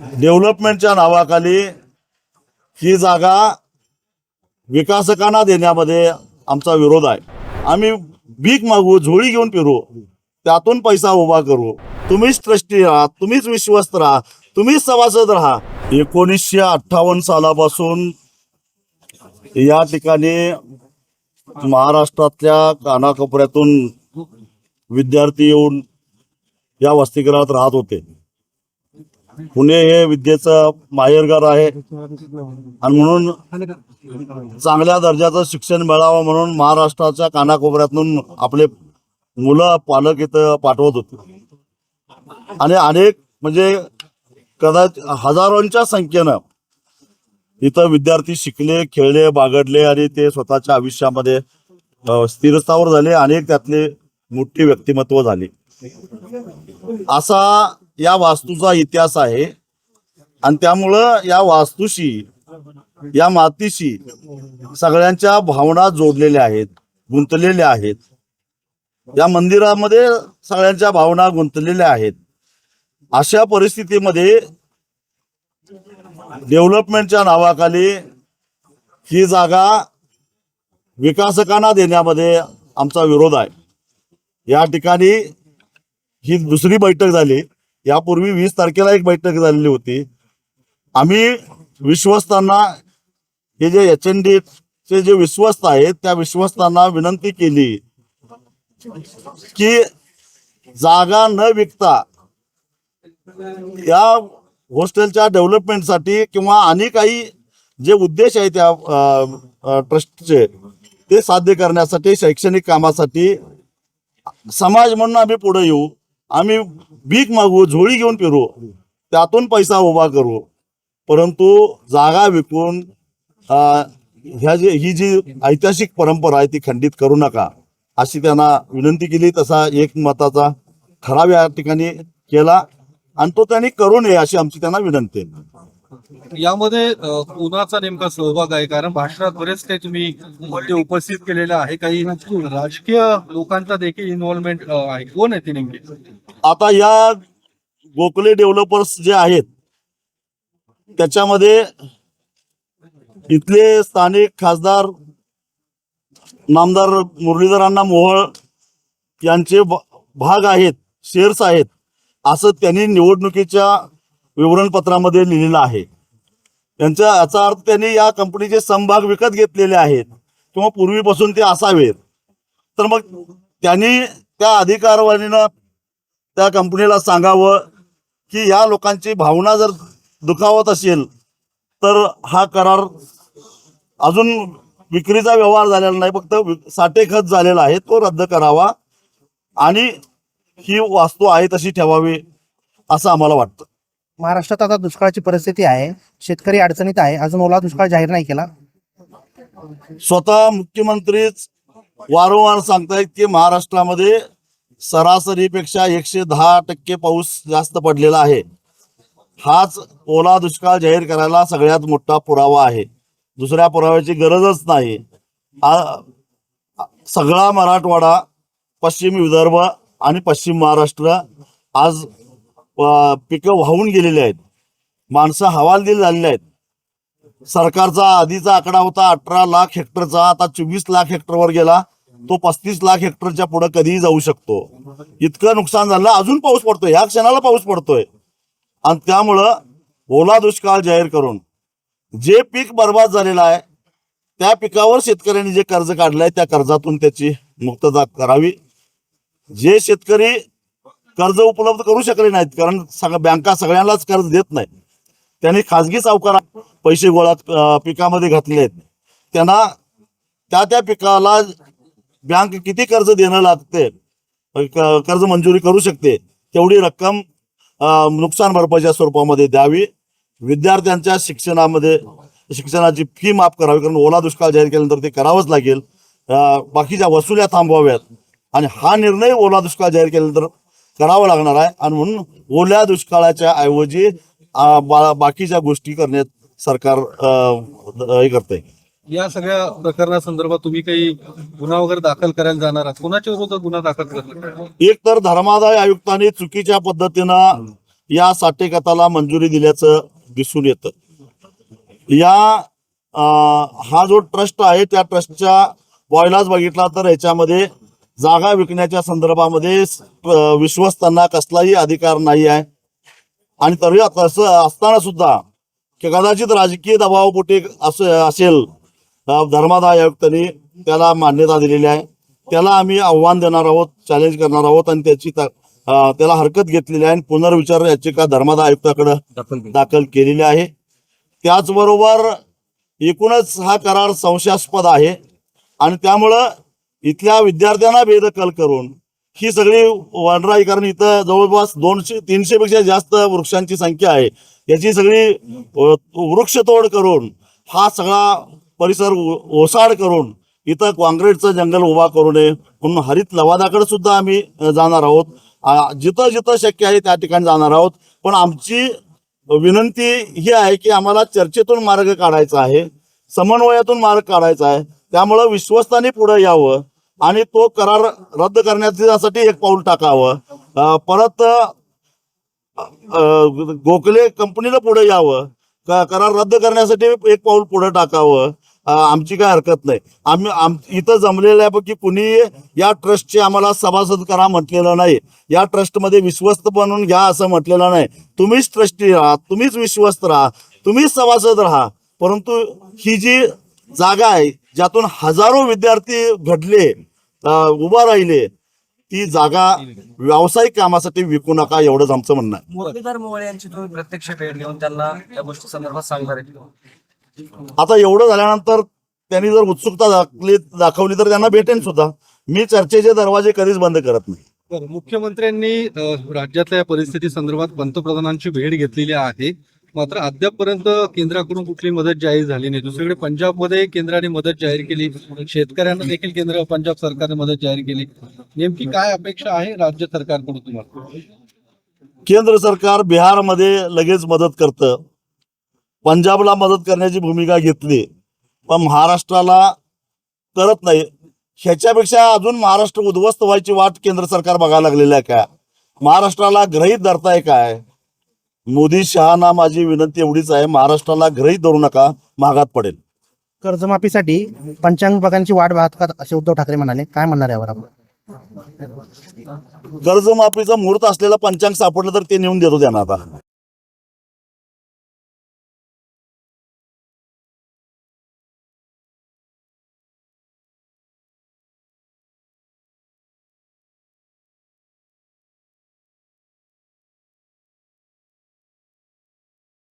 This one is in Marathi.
डेव्हलपमेंटच्या नावाखाली ही जागा विकासकांना देण्यामध्ये आमचा विरोध आहे. आम्ही भीक मागू झोळी घेऊन फिरू त्यातून पैसा उभा करू. तुम्हीच ट्रस्टी राहा तुम्हीच विश्वस्त राहा तुम्हीच सभासद राहा. एकोणीसशे अठ्ठावन्न सालापासून या ठिकाणी महाराष्ट्रातल्या कानाकोपऱ्यातून विद्यार्थी येऊन या वसतिगृहात राहत होते. पुणे हे विद्येचं माहेरघर आहे. आणि म्हणून चांगल्या दर्जाचं शिक्षण मिळावं म्हणून महाराष्ट्राच्या कानाकोपऱ्यातून आपले मुलं पालक इथं पाठवत होते. आणि अनेक म्हणजे कदाचित हजारोंच्या संख्येनं इथं विद्यार्थी शिकले खेळले बागडले आणि ते स्वतःच्या आयुष्यामध्ये स्थिरस्थावर झाले. अनेक त्यातले मोठी व्यक्तिमत्व झाली. असा या वास्तूचा इतिहास आहे. आणि त्यामुळं या वास्तूशी या मातीशी सगळ्यांच्या भावना जोडलेल्या आहेत गुंतलेल्या आहेत. या मंदिरामध्ये सगळ्यांच्या भावना गुंतलेल्या आहेत. अशा परिस्थितीमध्ये डेव्हलपमेंटच्या नावाखाली ही जागा विकासकांना देण्यामध्ये आमचा विरोध आहे. या ठिकाणी ही दुसरी बैठक झाली. यापूर्वी वीस तारखेला एक बैठक झालेली होती. आम्ही विश्वस्तांना हे जे एच एन डी चे जे विश्वस्त आहेत त्या विश्वस्तांना विनंती केली की जागा न विकता या हॉस्टेलच्या डेव्हलपमेंटसाठी किंवा आणि काही जे उद्देश आहेत त्या ट्रस्टचे ते साध्य करण्यासाठी शैक्षणिक कामासाठी समाज म्हणून आम्ही पुढे येऊ. आम्ही भीक मागू झोळी घेऊन फिरू त्यातून पैसा उभा करू. परंतु जागा विकून ह्या जे ही जी ऐतिहासिक परंपरा आहे ती खंडित करू नका. अशी त्यांना विनंती केली तसा एक मताचा ठराव या ठिकाणी केला. आणि तो त्यांनी करू नये अशी आमची त्यांना विनंती आहे. यामध्ये कुणाचा नेमका सहभाग आहे. कारण भाषणात बरेच काही तुम्ही मुद्दे उपस्थित केलेले आहे. काही राजकीय लोकांचा देखील इन्व्हॉल्वमेंट आहे. कोण आहे ते नेमके? आता या गोखले डेव्हलपर्स जे आहेत त्याच्यामध्ये इथले स्थानिक खासदार नामदार मुरलीधरांना मोहळ यांचे भाग आहेत शेअर्स आहेत असं त्यांनी निवडणुकीच्या विवरणपत्रामध्ये लिहिलेलं आहे. यांचा याचा अर्थ त्यांनी या कंपनीचे समभाग विकत घेतलेले आहेत. किंवा पूर्वीपासून ते असावेत. तर मग त्यांनी त्या अधिकारवाणीनं त्या कंपनीला सांगावं की या लोकांची भावना जर दुखावत असेल तर हा करार अजून विक्रीचा व्यवहार झालेला नाही फक्त साठे साठेखत झालेला आहे तो रद्द करावा आणि ही वास्तू आहे तशी ठेवावी असं आम्हाला वाटतं. महाराष्ट्रात आता दुष्काळाची परिस्थिती आहे शेतकरी अडचणीत आहे. अजून ओला दुष्काळ जाहीर नाही केला. स्वतः मुख्यमंत्रीच वारंवार सांगतायत की महाराष्ट्रामध्ये सरासरीपेक्षा एकशे दहा टक्के पाऊस जास्त पडलेला आहे. हाच ओला दुष्काळ जाहीर करायला सगळ्यात मोठा पुरावा आहे. दुसऱ्या पुराव्याची गरजच नाही. सगळा मराठवाडा पश्चिम विदर्भ आणि पश्चिम महाराष्ट्र आज पिकं वाहून गेलेली आहेत. माणसं हवालदिल झालेली आहेत. सरकारचा आधीचा आकडा होता अठरा लाख हेक्टरचा आता चोवीस लाख हेक्टरवर गेला. तो पस्तीस लाख हेक्टरच्या पुढे कधीही जाऊ शकतो. इतकं नुकसान झालं अजून पाऊस पडतोय. ह्या क्षणाला पाऊस पडतोय. आणि त्यामुळं ओला दुष्काळ जाहीर करून जे पीक बर्बाद झालेलं आहे त्या पिकावर शेतकऱ्यांनी जे कर्ज काढलंय त्या कर्जातून त्याची मुक्तता करावी. जे शेतकरी कर्ज उपलब्ध करू शकले नाहीत कारण सगळ्या बँका सगळ्यांनाच कर्ज देत नाही त्यांनी खाजगी सावकारात पैसे गोळा पिकामध्ये घातले आहेत. त्यांना त्या त्या पिकाला बँक किती कर्ज देणं लागते कर्ज मंजुरी करू शकते तेवढी रक्कम नुकसान भरपाईच्या स्वरूपामध्ये द्यावी. विद्यार्थ्यांच्या शिक्षणामध्ये शिक्षणाची फी माफ करावी कारण ओला दुष्काळ जाहीर केल्यानंतर ते करावंच लागेल. बाकीच्या वसुल्या थांबवाव्यात. आणि हा निर्णय ओला दुष्काळ जाहीर केल्यानंतर करावा लागणार आहे. आणि म्हणून ओल्या दुष्काळाच्या ऐवजी बा- बाकीच्या गोष्टी करण्यात सरकार हे करते या सगळ्या प्रकरणासंदर्भात तुम्ही काही गुन्हा वगैरे दाखल करायला जाणार आहात? कोणाच्या विरोधात गुन्हा दाखल करणार एक तर धर्मादाय आयुक्तांनी चुकीच्या पद्धतीनं या साठे खताला मंजुरी दिल्याचं दिसून येतं. या अं, हा जो ट्रस्ट आहे त्या ट्रस्टच्या बॉयलाच बघितला तर याच्यामध्ये जागा विकण्याच्या संदर्भामध्ये विश्वस्तांना कसलाही अधिकार नाही आहे. आणि तरी तसं असताना सुद्धा की कदाचित राजकीय दबावापोटी असं असेल धर्मादाय आयुक्तांनी त्याला मान्यता दिलेली आहे. त्याला आम्ही आव्हान देणार आहोत चॅलेंज करणार आहोत आणि त्याची त्याला हरकत घेतलेली आहे आणि पुनर्विचार याचिका धर्मादाय आयुक्ताकडे दाखल केलेली आहे. त्याचबरोबर एकूणच हा करार संशयास्पद आहे. आणि त्यामुळं इथल्या विद्यार्थ्यांना बेदखल करून ही सगळी वाढराई कारण इथं जवळपास दोनशे तीनशे पेक्षा जास्त वृक्षांची संख्या आहे. याची सगळी वृक्षतोड करून हा सगळा परिसर ओसाड करून इथं काँक्रीटचं जंगल उभा करू नये. म्हणून हरित लवादाकडे सुद्धा आम्ही जाणार आहोत. जिथं जिथं शक्य आहे त्या ठिकाणी जाणार आहोत. पण आमची विनंती ही आहे की आम्हाला चर्चेतून मार्ग काढायचा आहे समन्वयातून मार्ग काढायचा आहे. त्यामुळं विश्वस्ताने पुढे यावं. आणि तो करार रद्द करण्यासाठी एक पाऊल टाकावं. परत गोखले कंपनीला पुढे यावं. क- करार रद्द करण्यासाठी एक पाऊल पुढे टाकावं. आमची काय हरकत नाही. आम्ही आम इथं जमलेल्यापैकी कुणी या ट्रस्टचे आम्हाला सभासद करा म्हटलेलं नाही. या ट्रस्टमध्ये विश्वस्त बनवून घ्या असं म्हटलेलं नाही. तुम्हीच ट्रस्टी राहा तुम्हीच विश्वस्त राहा तुम्हीच सभासद राहा. परंतु ही जी जागा आहे ज्यातून हजारो विद्यार्थी घडले उभा राहिले. ती जागा व्यावसायिक कामासाठी विकू नका एवढंच आमचं म्हणणं आहे. मुरलीधर मोहोळ यांची तुम्ही प्रत्यक्ष भेट घेऊन त्यांना या गोष्टी संदर्भात सांगणार आहे. आता एवढं झाल्यानंतर त्यांनी जर उत्सुकता दाखली दाखवली तर त्यांना भेटेन सुद्धा. मी चर्चेचे दरवाजे कधीच बंद करत नाही. मुख्यमंत्र्यांनी राज्यातल्या या परिस्थिती संदर्भात पंतप्रधानांची भेट घेतलेली आहे. मात्र अद्यापपर्यंत केंद्राकडून कुठली मदत जाहीर झाली नाही. दुसरीकडे पंजाबमध्ये केंद्राने मदत जाहीर केली. शेतकऱ्यांना देखील केंद्र पंजाब सरकारने मदत जाहीर केली. नेमकी काय अपेक्षा आहे राज्य सरकारकडून तुम्हाला? केंद्र सरकार बिहारमध्ये लगेच मदत करतं. पंजाबला मदत करण्याची भूमिका घेतली. पण महाराष्ट्राला करत नाही. ह्याच्यापेक्षा अजून महाराष्ट्र उद्ध्वस्त व्हायची वाट केंद्र सरकार बघायला लागलेलं आहे का? महाराष्ट्राला ग्रहित धरताय काय? मोदी शहाना माझी विनंती एवढीच आहे महाराष्ट्राला ग्रहित धरू नका महागात पडेल. कर्जमाफीसाठी पंचांगपकांची वाट पाहत का असे उद्धव ठाकरे म्हणाले. काय म्हणणार यावर आपण? कर्जमाफीचं मुहूर्त असलेलं पंचांग सापडलं तर ते नेऊन देतो त्यांना आता.